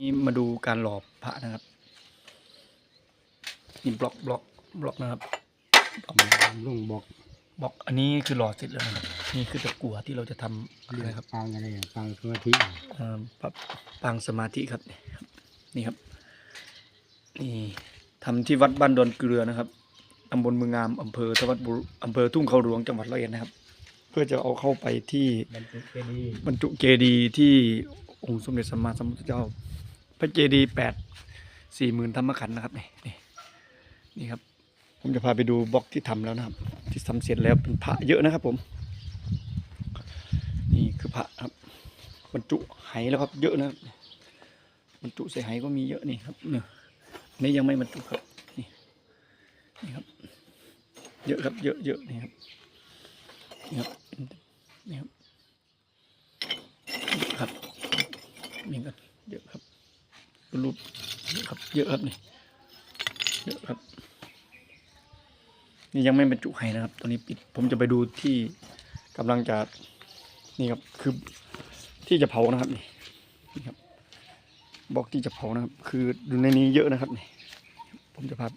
นี่มาดูการหล่อพระนะครับนี่บล็อกบล็อกบล็อกนะครับลุงบอกบล็อกอันนี้คือหล่อเสร็จแล้วนะครับนี่คือตะกั่วที่เราจะทำเรื่อะไรองครับฟังอะไรอะฟังสมาธิเอ่อปรับปางสมาธิครับ นี่ครับ นี่ทำที่วัดบ้านดอนเกลือนะครับตำบลเมืองงามอำเภอทวัดบุรีอำเภอทุ่งเขาหลวงจังหวัดร้อยเอ็ดนะครับ เพื่อจะเอาเข้าไปที่บรรจุเจดีย์บรรจุเจดีย์ที่องค์สมเด็จสัมมาสัมพุทธเจ้า พระเจดีย์แปดสี่หมื่นธรรมขันธ์นะครับนี่นี่นี่ครับ ผมจะพาไปดูบล็อกที่ทำแล้วนะครับ ที่ทำเสร็จแล้วเป็นพระเยอะนะครับผม นี่คือพระครับบรรจุไหแล้วครับ เยอะนะครับบรรจุใส่ไหก็มีเยอะนี่ครับเนี่ยนี่ยังไม่บรรจุครับนี่นี่ครับ เยอะครับเยอะเยอะนี่ครับนี่ครับนี่ครับครับนี่กันเยอะครับ รูปเยอะครับเยอะครับนี่เยอะครับนี่ยังไม่บรรจุไห้นะครับตอนนี้ปิดผมจะไปดูที่กำลังจะนี่ครับคือที่จะเผานะครับนี่นี่ครับบล็อกที่จะเผานะครับ คือดูในนี้เยอะนะครับนี่ผมจะพา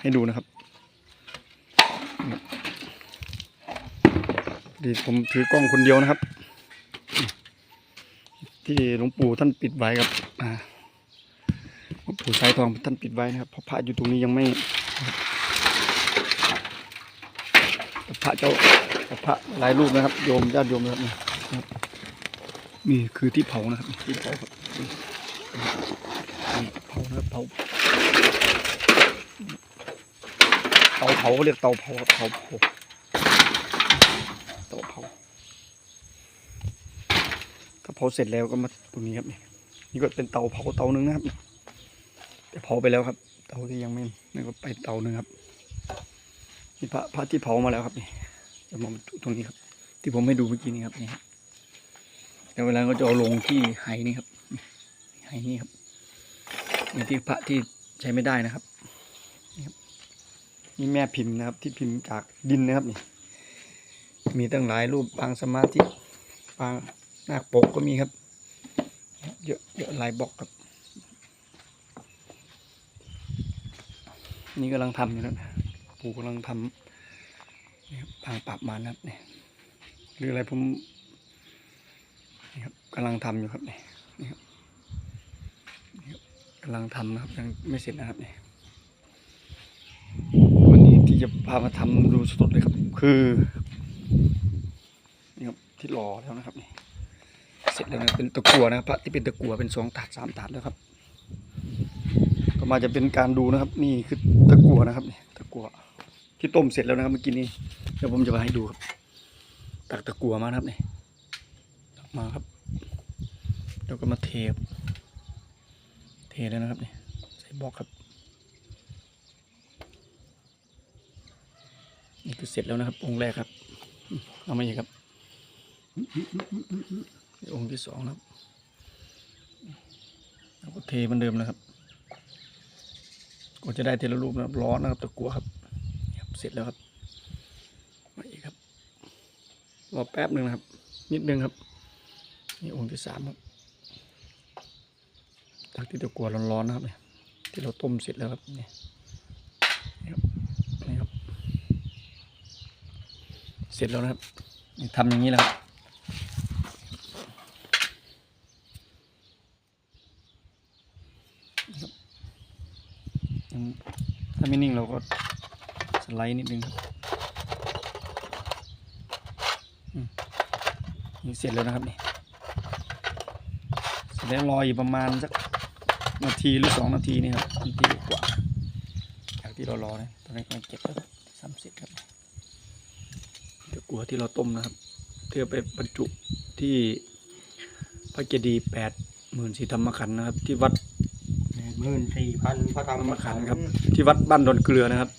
ให้ดูนะครับดีผมถือกล้องคนเดียวนะครับ ที่หลวงปู่ท่านปิดไว้ครับอ่า หลวงปู่สายทองท่านปิดไว้นะครับเพราะพระอยู่ตรงนี้ยังไม่พระเจ้าพระหลายรูปนะครับ โยมญาติโยมนะครับนี่ยนี่คือที่เผานะครับที่เผาครับเผานะเผาเตาเผาเขาเรียกเตาเผาเตาเผาเตาเผาถ้าเผาเสร็จแล้วก็มาตรงนี้ครับนี่นี่ก็เป็นเตาเผาเตาหนึ่งนะครับ แต่เผาไปแล้วครับ เตาที่ยังไม่นี่ก็ไปเตาหนึ่งครับนี่พระพระที่เผามาแล้วครับนี่จะมาตรงนี้ครับ ที่ผมให้ดูเมื่อกี้นี้ครับนี่ครับแล้วเวลาก็จะเอาลงที่ไหนี่ครับไหนี่ครับนี่ที่พระที่ใช้ไม่ได้นะครับนี่ครับนี่แม่พิมพ์นะครับ ที่พิมพ์จากดินนะครับนี่มีตั้งหลายรูปปางสมาธิปางหน้าปกก็มีครับ เยอะเยอะหลายบล็อกครับ นี่กำลังทำอยู่นะปู่กำลังทำนี่ครับพางปรับมานะครับนี่หรืออะไรผมนี่ครับกำลังทำอยู่ครับนี่นี่ครับนี่ครับกำลังทำนะครับยังไม่เสร็จนะครับนี่วันนี้ที่จะพามาทำดูสดเลยครับ คือนี่ครับที่รอแล้วนะครับนี่เสร็จแล้วนะเป็นตะกั่วนะครับพระที่เป็นตะกั่วเป็นสองถาดสามถาดแล้วครับ ต่อมาจะเป็นการดูนะครับ นี่คือตะกั่วนะครับนี่ตะกั่วที่ต้มเสร็จแล้วนะครับเมื่อกี้นี้เดี๋ยวผมจะมาให้ดูครับ ตักตะกั่วมาครับนี่ตักมาครับแล้วก็มาเทบเทแล้วนะครับนี่ใส่บล็อกครับ นี่คือเสร็จแล้วนะครับ องค์แรกครับเอามาอีกครับองค์ที่สองนะครับแล้วก็เทเหมือนเดิมนะครับ ก็จะได้เทละรูปนะครับร้อนนะครับตะกัวครับเสร็จแล้วครับมาอีกครับรอแป๊บหนึ่งนะครับ นิดนึงครับ นี่องค์ที่สามครับจากที่ตะกัวร้อนๆนะครับเนี่ยที่เราต้มเสร็จแล้วครับนี่นี่ครับนี่ครับ เสร็จแล้วนะครับทำอย่างนี้และครับ ถ้าไม่นิ่งเราก็สไลด์นิดนึงครับนี่เสร็จแล้วนะครับนี่เสร็จแล้วรออีกประมาณสักนาทีหรือสองนาทีนี่ครับนาทีกว่าจากที่เรารอนะตอนนี้กำลังเก็บแล้วสามสิบครับเดี๋ยวกลัวที่เราต้มนะครับเพื่อไปบรรจุที่พระเจดีย์แปดหมื่นสี่ธรรมขันธ์นะครับ ที่วัด มื่นสี่พันพระธรรมขันธ์ครับ ที่วัดบ้านดอนเกลือนะครับ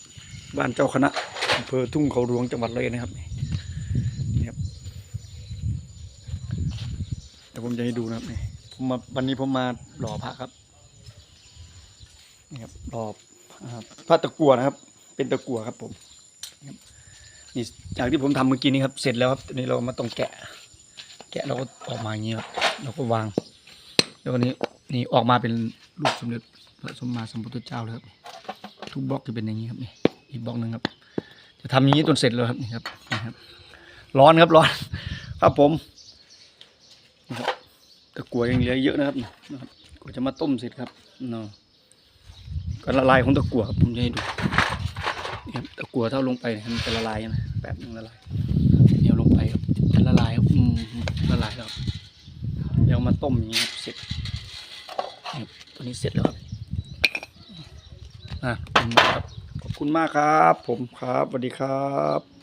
บ้านเจ้าคณะอำเภอทุ่งเขาหลวงจังหวัดเลยนะครับนี่นี่ครับเดี๋ยวผมจะให้ดูนะครับนี่ผมมาวันนี้ผมมาหล่อพระครับนี่ครับหล่อพระตะกั่วนะครับ เป็นตะกั่วครับผมนี่ครับนี่จากที่ผมทำเมื่อกี้นี้ครับ เสร็จแล้วครับตอนนี้เรามาต้องแกะ แกะเราก็ออกมาอย่างนี้ครับเราก็วาง แล้ววันนี้นี่ออกมาเป็น รูปสมเด็จพระสมมาสัมพุทธเจ้าเลยครับ ทุกบล็อกจะเป็นอย่างนี้ครับนี่อีกบล็อกหนึ่งครับ จะทำอย่างนี้จนเสร็จเลยครับนี่ครับนี่ครับ ร้อนครับร้อน ครับผมนี่ครับตะกั่วยังเหลือเยอะนะครับนะครับกว่าจะมาต้มเสร็จครับเนาะก็ละลายของตะกั่วครับผมจะให้ดูนี่ครับตะกั่วเท่าลงไปมันจะละลายนะแป๊บนึงละลายเดี๋ยวลงไปครับจะละลายครับอืมละลายแล้วครับเดี๋ยวมาต้มอย่างนี้ครับเสร็จครับ ตอนนี้เสร็จแล้วครับอะขอบคุณมากครับ ผมครับสวัสดีครับ